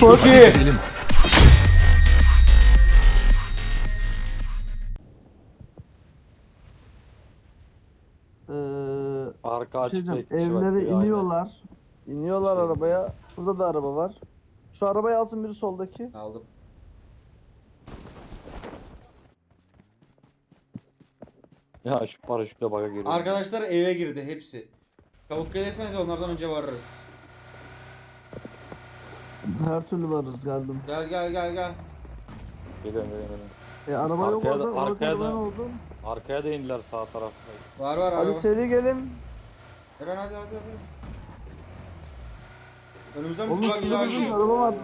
Çok iyi. Ee, Arka bir açık şey diyeceğim, bekçi var. evlere Aynen. iniyorlar. İniyorlar arabaya. Şurada da araba var. Şu arabayı alsın biri soldaki. Aldım. Ya şu paraşütle baka geliyor. Arkadaşlar eve girdi hepsi. Çabuk gelirseniz onlardan önce varırız. Her türlü varız geldim. Gel gel gel gel. Geliyorum geliyorum. geliyorum. E araba yok Arkaya da- orada. Arkaya araba da- ne oldu? Arkaya da indiler sağ tarafta. Var var Hadi araba. seri gelin. Eren hadi hadi hadi. Oğlum güzel bizim araba var.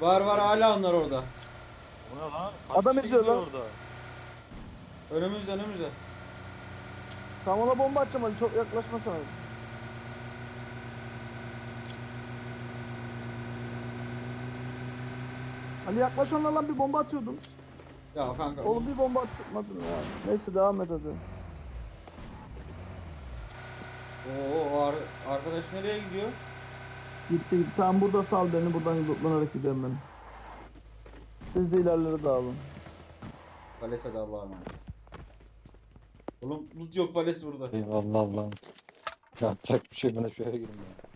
Var var hala onlar orada. Bu ne lan? Adam kişi eziyor gidiyor lan. Orada. Önümüzde önümüzde. Tam ona bomba atacağım hadi çok yaklaşmasana. Ali yaklaş ona lan bir bomba atıyordum. Ya kanka. Oğlum bir bomba atmadın ya. Neyse devam et hadi. Oo o ar- arkadaş nereye gidiyor? Gitti gitti. Tamam burada sal beni buradan yutlanarak gidelim ben. Siz de ilerleri dağılın. Vales hadi Allah'a emanet. Oğlum loot yok Vales burada. Eyvallah Allah'ım. Yapacak bir şey bana şu eve girin ya.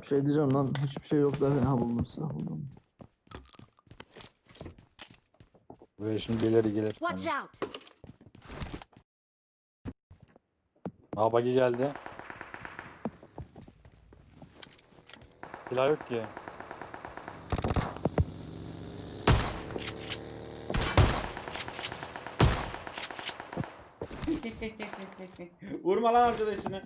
Bir şey diyeceğim lan hiçbir şey yok derken ha buldum silah buldum. Buraya şimdi ileri gelir. Watch out! Aa bagi geldi. Silah yok ki. Vurma lan arkadaşını.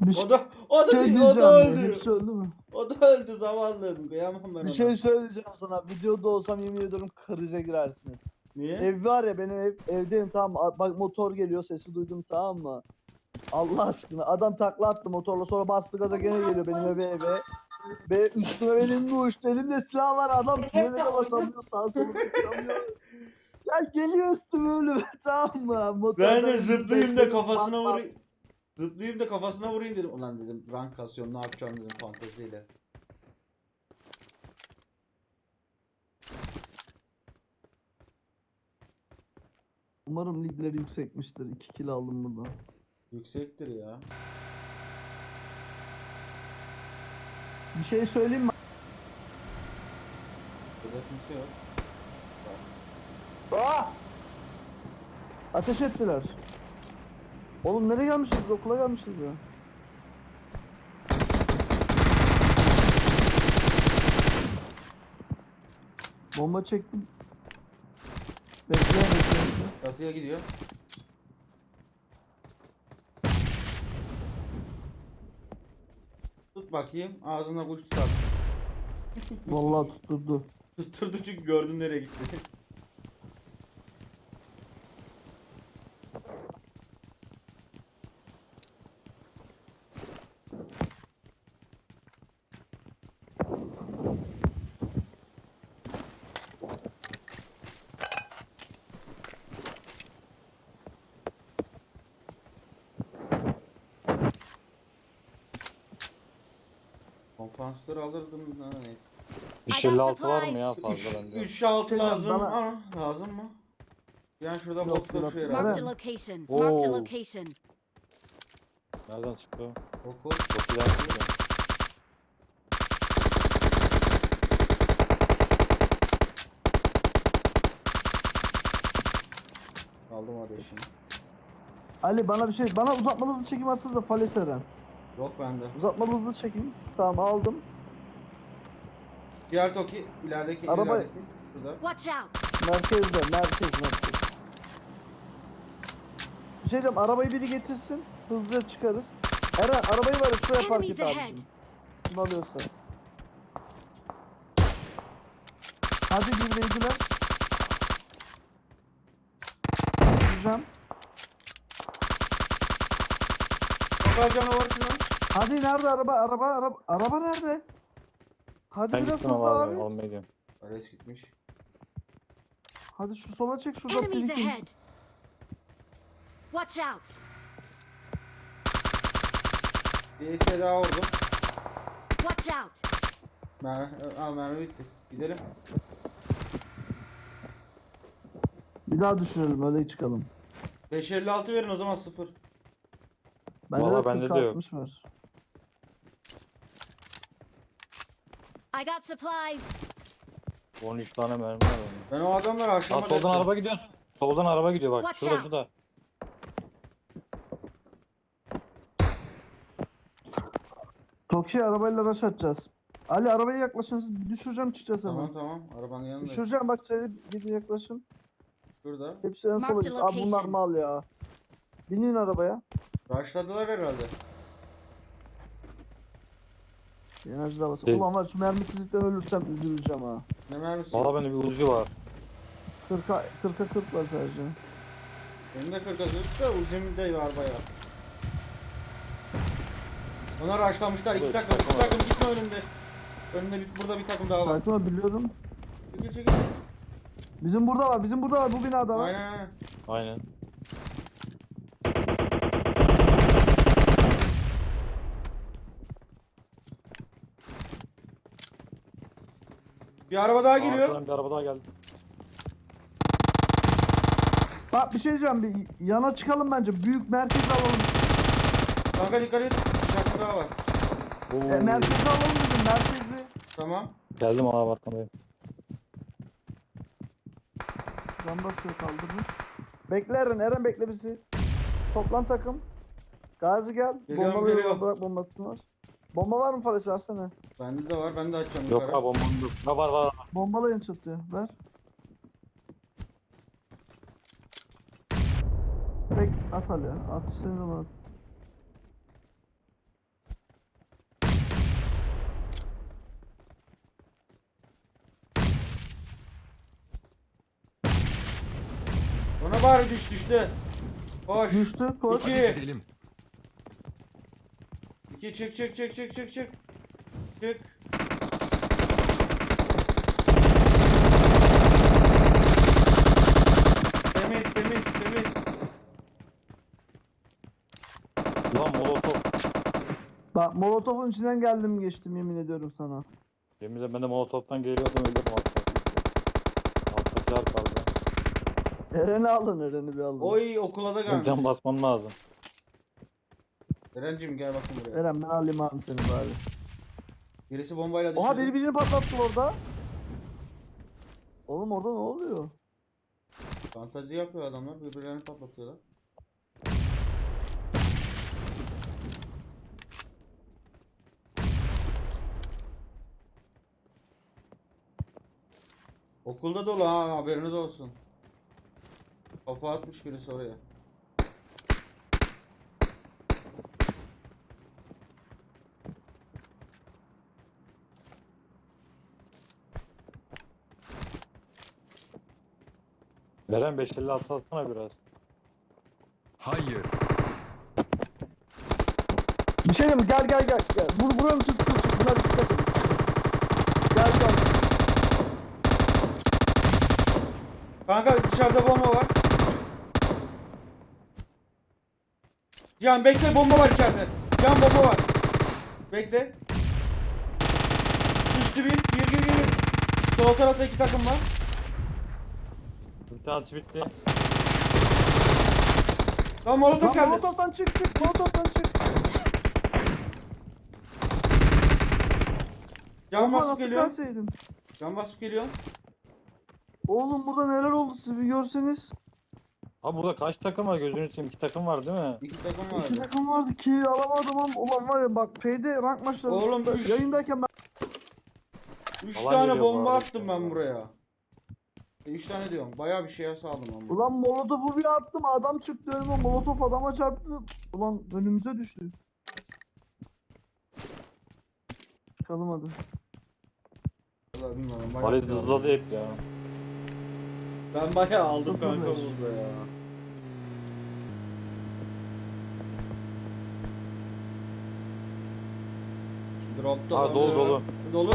Bir şey, O da o da şey o da diyeceğim. öldü. Hepsi öldü mü? O da öldü zavallım. Kıyamam ben Bir ona. şey söyleyeceğim sana. Videoda olsam yemin ediyorum krize girersiniz. Niye? Ev var ya benim ev, evdeyim tamam mı? Bak motor geliyor sesi duydum tamam mı? Allah aşkına adam takla attı motorla sonra bastı gaza gene geliyor benim eve eve. Ve üstüme benim mi uçtu elimde silah var adam frene de basamıyor sağa sola basamıyor. Ya geliyor üstüme öyle tamam mı? Motordan Ben de zıplayayım da kafasına vurayım. Zıplayayım da kafasına vurayım dedim. Ulan dedim rank kasıyorum ne yapacağım dedim fanteziyle. Umarım ligleri yüksekmiştir. 2 kill aldım buradan. Yüksektir ya. Bir şey söyleyeyim mi? Burada kimse yok. Ah! Ateş ettiler. Oğlum nereye gelmişiz? Okula gelmişiz ya. Bomba çektim. Bekle bekle bekle. Batıya gidiyor. Tut bakayım. Ağzına kuş tutarsın. Vallahi tutturdu. Tutturdu çünkü gördüm nereye gitti. Kompansatör alırdım. Ha, ne? Bir I şey got altı var mı ya fazla bende? 3 6 lazım. Bana- Aa, lazım mı? Yani şurada Yok, bot yok. koşuyor Marked a herhalde. Eren. location. Marked a location. Nereden çıktı? Oku. Çok çıktı. Aldım ateşini. Ali bana bir şey, bana uzatmalı hızlı çekim atsanıza Fales Eren. Yok bende. Uzatmalı hızlı çekim. Tamam aldım. Diğer Toki ilerideki Araba- ilerideki. Şurada. Watch out! Merkezde, merkez, merkez. Bir şey diyeceğim, arabayı biri getirsin, hızlıca çıkarız. Eren, arabayı var ya şuraya park Enemies et ahead. abicim. Kim alıyorsa. Hadi birleyiciler. Güzel. Bakal canavar şuna. Hadi nerede araba, araba, araba, araba nerede? Hadi Ben biraz gittim hızlı abi. abi. Almaya gidiyorum. Vales gitmiş. Hadi şu sola çek şurada Enemies birikim. ahead! Watch out! Bir ES daha vurdum. Watch out! Mermi, al mermi bitti. Gidelim. Bir daha düşürelim öyle çıkalım. 556 verin o zaman sıfır. Bende Vallahi de bende 40 de yok. 60 var. I got supplies! 13 tane mermi var. Ben o adamları Aa, aşağıma soldan araba gidiyor. Soldan araba gidiyor bak. Watch Şurada out. şurada. Toki arabayla rush atacağız. Ali arabaya yaklaşın düşüreceğim çıkacağız hemen. Tamam tamam arabanın yanında. Düşüreceğim bak seni gidin yaklaşın. Şurada. Hepsi en Mark sola git. Abi bunlar location. mal ya. Binin arabaya. Rushladılar herhalde. Enerji davası. Şey- Ulan var şu mermisizlikten ölürsem üzüleceğim ha. Ne mermisi? Valla bende bir uzi var. 40'a 40'a 40 var sadece. Benim de 40 azıcık da uzun de var baya. Onlar rushlamışlar iki takım. İki takım gitme önümde. Önünde bir, burada bir takım daha var. Ol biliyorum. Çekil çekil. Bizim burada var, bizim burada var, bu binada var. Aynen aynen. Aynen. Bir araba daha geliyor. arkadan bir araba daha geldi. Bak bir şey diyeceğim, bir yana çıkalım bence. Büyük merkez alalım. Kanka dikkat et. Takım daha var. Oo. E, merkezi alalım dedim, merkezi. Tamam. Geldim abi arkandayım. Can basıyor kaldırmış. Bekle Eren, Eren bekle bizi. Toplan takım. Gazi gel. Geliyorum, Bombalı geliyorum. bırak bombasını var. Bomba var mı Fares versene. Bende de var. Ben de açacağım Yok yukarı. abi bombam yok. Ha var var. Bombalayın çatıya. Ver. Bek at Ali. At istediğin zaman at. Ona bari düş düştü. Koş. Düştü koş. İki. Gidelim. İki çık çık çık çık çık çık. Çık. Temiz temiz temiz. Lan molotof. Bak molotofun içinden geldim geçtim yemin ediyorum sana. Yemin ederim ben de molotoftan geliyordum öldüm altta. Alttakiler kaldı. Eren'i alın Eren'i bir alın. Oy okula da gelmiş. can basmam lazım. Erencim gel bakın buraya. Eren ben alayım abi seni bari. Birisi bombayla düşürdü. Oha biri birini patlattı orada. Oğlum orada ne oluyor? Fantazi yapıyor adamlar. Birbirlerini patlatıyorlar. Okulda dolu ha haberiniz olsun. Kafa atmış birisi oraya. Veren 556 atsana biraz. Hayır. Bir şey diyeyim mi? Gel gel gel. gel. Vur buranın tut tut tut. Bunlar iki takım. Gel gel. Kanka dışarıda bomba var. Can bekle bomba var içeride. Can bomba var. Bekle. Düştü bir. Gir gir gir. Sol tarafta iki takım var. Tanesi bitti. Lan molotof Lan geldi. molotoftan çık çık. Molotoftan çık. Can Ama basıp nasıl geliyor. gelseydim? Can basıp geliyor. Oğlum burada neler oldu siz bir görseniz. Abi burada kaç takım var gözünü seveyim iki takım var değil mi? İki takım İki vardı. takım vardı ki alamadım ama ulan var ya bak şeyde rank maçları Oğlum, üç- yayındayken ben Üç Alan tane geliyor bu bomba arada. attım ben buraya. E, Üç tane diyorum. Bayağı bir şeye ben bunu. ulan molotofu bir attım adam çıktı önüme molotof adama çarptı. Ulan önümüze düştü. Çıkalım hadi. Vallahi bilmiyorum, bayağı Vallahi bir aldım. hızladı hep ya. Ben bayağı aldım Sıfır kanka beş. burada ya. Dropta Ha, dolu, dolu. Dolu.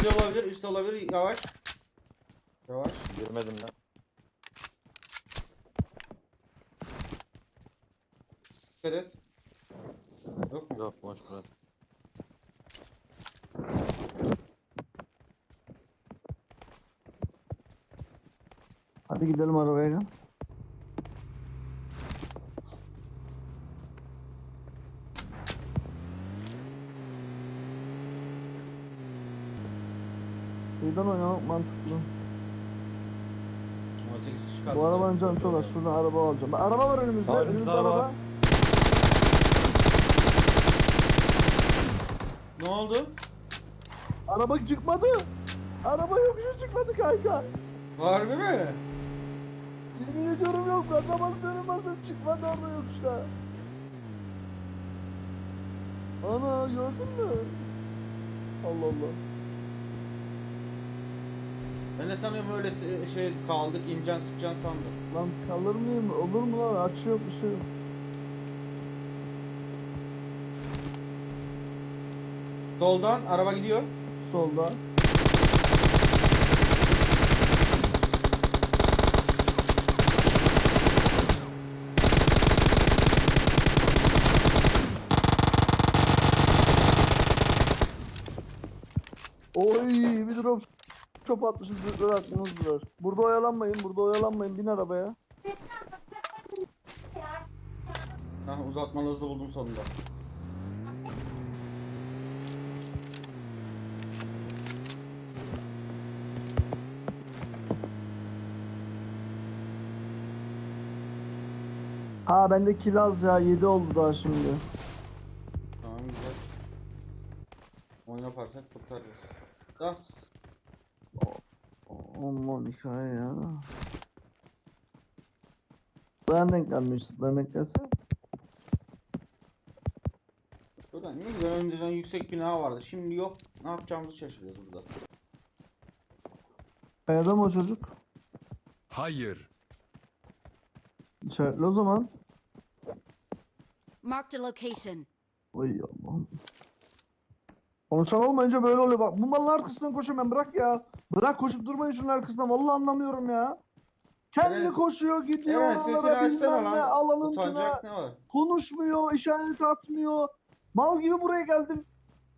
Üstte olabilir, üstte olabilir. Yavaş. Yavaş. Girmedim ben. Dikkat et. Yok mu? Yok boş burası. Hadi gidelim arabaya gel. Birden oynamak mantıklı. 18 kişi kaldı. Bu arabanın canı çok az. Şuradan araba alacağım. Araba var önümüzde. Tamam, önümüzde araba. araba. Ne oldu? Araba çıkmadı. Araba yokuşu çıkmadı kanka. Harbi mi? Yemin ediyorum yok. Arabası dönüm basıp çıkmadı orada yokuşta. Ana gördün mü? Allah Allah. Ben de sanıyorum öyle şey kaldık, incen sıkcan sandım. Lan kalır mıyım? Olur mu lan? Açı yok bir şey yok. Soldan araba gidiyor. Solda. Oy bir drop çöp atmışız bir aklınız durar. Burada oyalanmayın, burada oyalanmayın. Bin arabaya. Hah uzatmalı hızlı buldum sonunda. Ha bende kill az ya 7 oldu daha şimdi. Tamam güzel. Oyun yaparsak kurtarırız. Da. Aman hikaye ya. Ben denk gelmiştim. Ben denk gelse. Buradan ne güzel önceden yüksek bina vardı. Şimdi yok. Ne yapacağımızı şaşırıyoruz burada. Kayada mı o çocuk? Hayır. İşaretli o zaman. Marked a location. Oy Allah'ım. Konuşan olmayınca böyle oluyor bak. Bu malın arkasından koşuyorum ben bırak ya. Bırak koşup durmayın şunun arkasından. Vallahi anlamıyorum ya. Kendi Evet. koşuyor gidiyor Evet sesini oralara açsana bilmem ne lan. alanın Utanacak ne var? Konuşmuyor, işaret atmıyor. Mal gibi buraya geldim.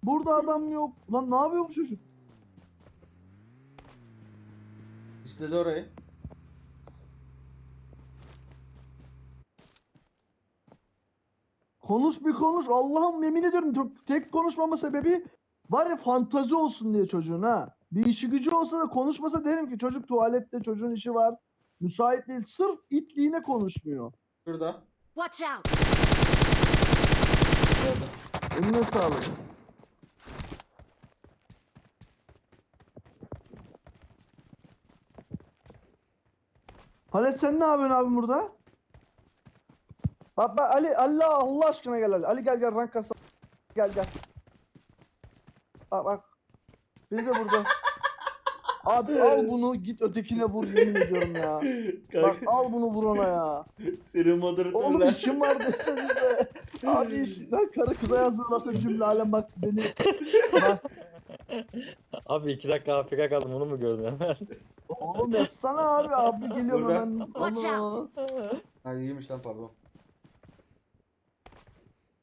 Burada adam yok. Lan ne yapıyor bu çocuk? İstedi orayı. Konuş bir konuş. Allah'ım yemin ederim tek- tek konuşmama sebebi var ya fantazi olsun diye çocuğun ha. Bir işi gücü olsa da konuşmasa derim ki çocuk tuvalette çocuğun işi var. Müsait değil. Sırf itliğine konuşmuyor. Şurada. Watch out! Orada. Eline sağlık. Halet sen ne yapıyorsun abi burada? Bak bak Ali Allah Allah aşkına gel Ali. Ali gel gel rank kasa. Gel gel. Bak bak. Biz de burada. Abi al bunu git ötekine vur yemin ediyorum ya. Bak al bunu vur ona ya. Senin Oğlum moderatörler. işim var desenize. Abi iş. Lan karı kıza yazıyorlarsa cümle alem bak beni. Bak Abi iki dakika AFK kaldım onu mu gördün hemen? Oğlum yazsana abi abi geliyorum Burada. hemen. Watch Ana. out. Ha iyiymiş lan pardon.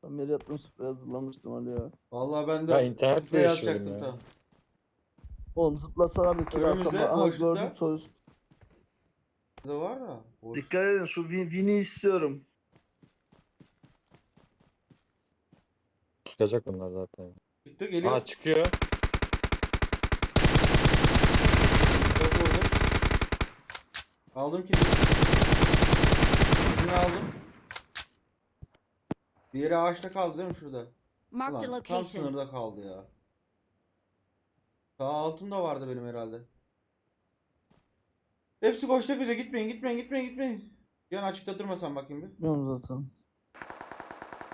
Ben yere yaptım sprey hazırlamıştım Ali ya. Vallahi ben de Ya yaşıyorum atacaktım ya. tamam. Oğlum zıplasalardı ki Önümüzde, arkama. Aha boşlukta. gördüm soyuz. Burada var da. Boş. Dikkat edin şu win, win'i istiyorum. Çıkacak bunlar zaten. Çıktı geliyor. Aa çıkıyor. Aldım ki. Birini aldım. Diğeri ağaçta kaldı değil mi şurada? Marked a Ulan, tam location. sınırda kaldı ya. Sağ altımda vardı benim herhalde. Hepsi koşacak bize gitmeyin gitmeyin gitmeyin gitmeyin. Yan açıkta durmasan bakayım bir. Bilmiyorum zaten.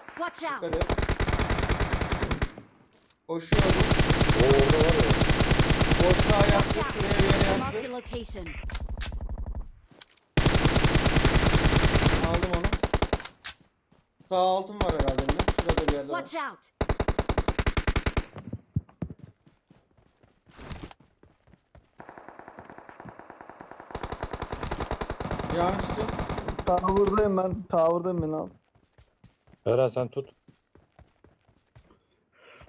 Watch out! Dikkat et. Koşuyordu. O orada var ya. Boşluğa yattı. Watch out! Şuraya bir yere yattı. location. Aldım onu. Sağ altım var herhalde benim. Şurada bir yerde var. Watch out! Yan çıktı. Tower'dayım ben. Tower'dayım ben abi. Eren sen tut.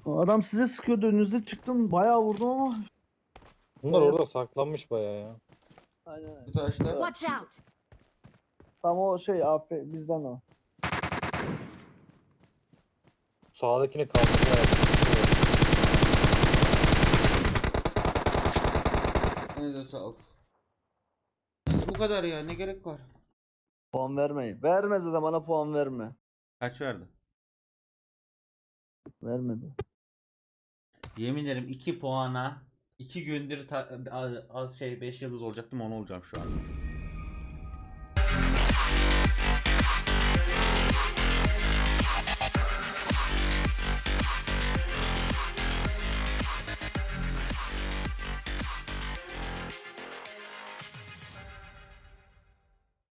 Adam size sıkıyordu önünüze çıktım. Bayağı vurdum ama. Bunlar Evet. orada saklanmış bayağı ya. Aynen. Bu taşta. Watch out! Tam o şey AP bizden o. Sağdakini kaldırmaya Elinize sağlık. Kadar ya ne gerek var? Puan vermeyin. Vermez de bana puan verme. Kaç verdi? Vermedi. Yemin ederim 2 puana 2 gündür ta- al- al şey 5 yıldız olacaktım onu olacağım şu an.